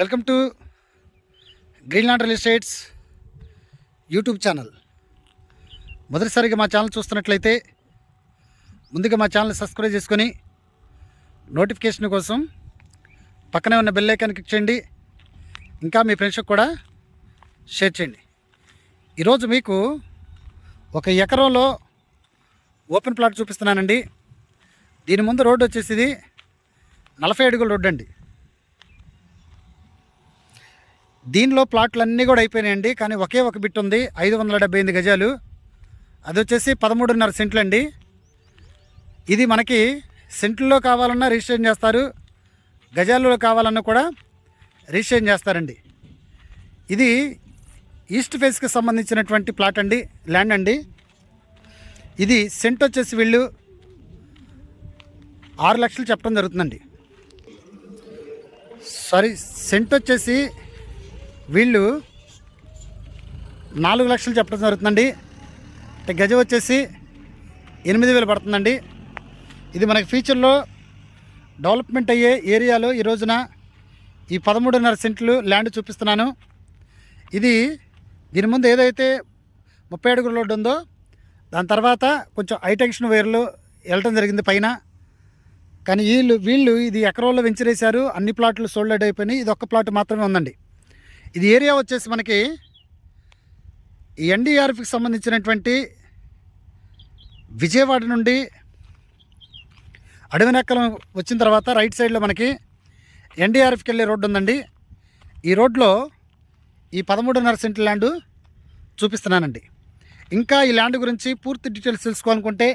Welcome to Greenland real estates YouTube channel. మొదటిసారిగా మా channel చూస్తున్నట్లయితే ముందుగా మా ఛానల్ సబ్స్క్రైబ్ చేసుకొని నోటిఫికేషన్ కోసం పక్కనే ఉన్న బెల్ ఐకాన్ క్లిక్ చేయండి. ఇంకా మీ ఫ్రెండ్స్కి కూడా షేర్ చేయండి. ఈరోజు మీకు ఒక ఎకరంలో ఓపెన్ ప్లాట్ చూపిస్తున్నానండి. దీని ముందు రోడ్డు వచ్చేసి ఇది నలభై అడుగుల రోడ్డు అండి. దీనిలో ప్లాట్లు అన్నీ కూడా అయిపోయినాయండి కానీ ఒకే ఒక బిట్ ఉంది ఐదు వందల డెబ్బై ఎనిమిది గజాలు. అది వచ్చేసి పదమూడున్నర సెంట్లు అండి. ఇది మనకి సెంట్లలో కావాలన్నా రిజిస్ట్రేషన్ చేస్తారు గజాల్లో కావాలన్నా కూడా రిజిస్ట్రేషన్ చేస్తారండి. ఇది ఈస్ట్ ఫేస్కి సంబంధించినటువంటి ప్లాట్ అండి ల్యాండ్ అండి. ఇది సెంట్ వచ్చేసి వీళ్ళు ఆరు లక్షలు చెప్పడం జరుగుతుందండి. సారీ సెంట్ వచ్చేసి వీళ్ళు నాలుగు లక్షలు చెప్పడం జరుగుతుందండి. అంటే గజం వచ్చేసి ఎనిమిది వేలు పడుతుందండి. ఇది మనకి ఫ్యూచర్లో డెవలప్మెంట్ అయ్యే ఏరియాలో ఈ రోజున ఈ పదమూడున్నర సెంట్లు ల్యాండ్ చూపిస్తున్నాను. ఇది దీని ముందు ఏదైతే ముప్పై అడుగుల రోడ్డు ఉందో దాని తర్వాత కొంచెం హైటెన్షన్ వైర్లు వెళ్ళటం జరిగింది పైన. కానీ వీళ్ళు వీళ్ళు ఇది ఎకరంలో వెంచరేశారు అన్ని ప్లాట్లు సోల్డ్ అయిపోయినాయి ఇది ఒక్క ప్లాట్ మాత్రమే ఉందండి. ఇది ఏరియా వచ్చేసి మనకి ఈ ఎన్డీఆర్ఎఫ్కి సంబంధించినటువంటి విజయవాడ నుండి అడవినెక్కలం వచ్చిన తర్వాత రైట్ సైడ్లో మనకి ఎన్డీఆర్ఎఫ్కి వెళ్ళే రోడ్డు ఉందండి. ఈ రోడ్లో ఈ పదమూడున్నర సెంట్ల ల్యాండ్ చూపిస్తున్నానండి. ఇంకా ఈ ల్యాండ్ గురించి పూర్తి డీటెయిల్స్ తెలుసుకోవాలనుకుంటే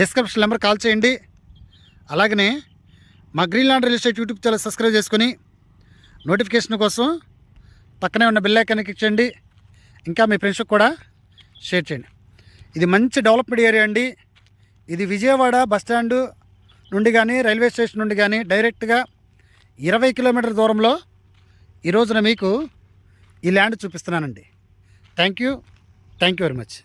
డిస్క్రిప్షన్ నెంబర్ కాల్ చేయండి. అలాగనే మా green land real estate YouTube channel subscribe చేసుకుని నోటిఫికేషన్ కోసం పక్కనే ఉన్న బిల్ ఐకాన్ క్లిక్ చేయండి ఇంకా మీ ఫ్రెండ్స్కి కూడా షేర్ చేయండి. ఇది మంచి డెవలప్మెంట్ ఏరియా అండి. ఇది విజయవాడ బస్టాండు నుండి కానీ రైల్వే స్టేషన్ నుండి కానీ డైరెక్ట్గా ఇరవై కిలోమీటర్ దూరంలో ఈ రోజున మీకు ఈ ల్యాండ్ చూపిస్తున్నానండి. Thank you. Thank you very much.